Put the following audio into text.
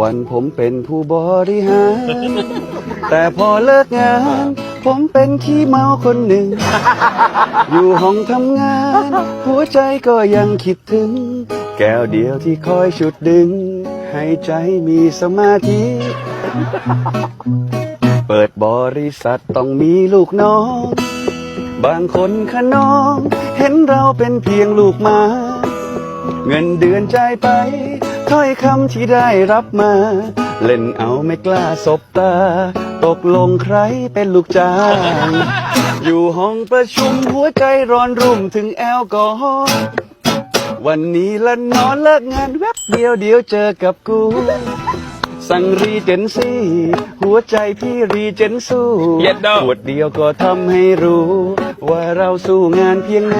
วันผมเป็นผู้บริหาร แต่พอเลิกงาน ผมเป็นขี้เมาคนหนึ่ง อยู่ห้องทำงาน หัวใจก็ยังคิดถึง แก้วเดียวที่คอยฉุดดึง ให้ใจมีสมาธิ เปิดบริษัทต้องมีลูกน้อง บางคนขนอง เห็นเราเป็นเพียงลูกหมา เงินเดือนจ่ายไปถ้อยคำที่ได้รับมา เล่นเอาไม่กล้าสบตา ตกลงใครเป็นลูกจ้างอยู่ห้องประชุมหัวใจร้อนรุ่มถึงแอลกอฮอล์วันนี้ละนอนเลิกงานแวบเดียวเดียวเจอกับกู สั่งรีเจนซี่ หัวใจพี่รีเจนสู้เย็ดเด้อขวดเดียวก็ทำให้รู้ ว่าเราสู้งานเพียงไหน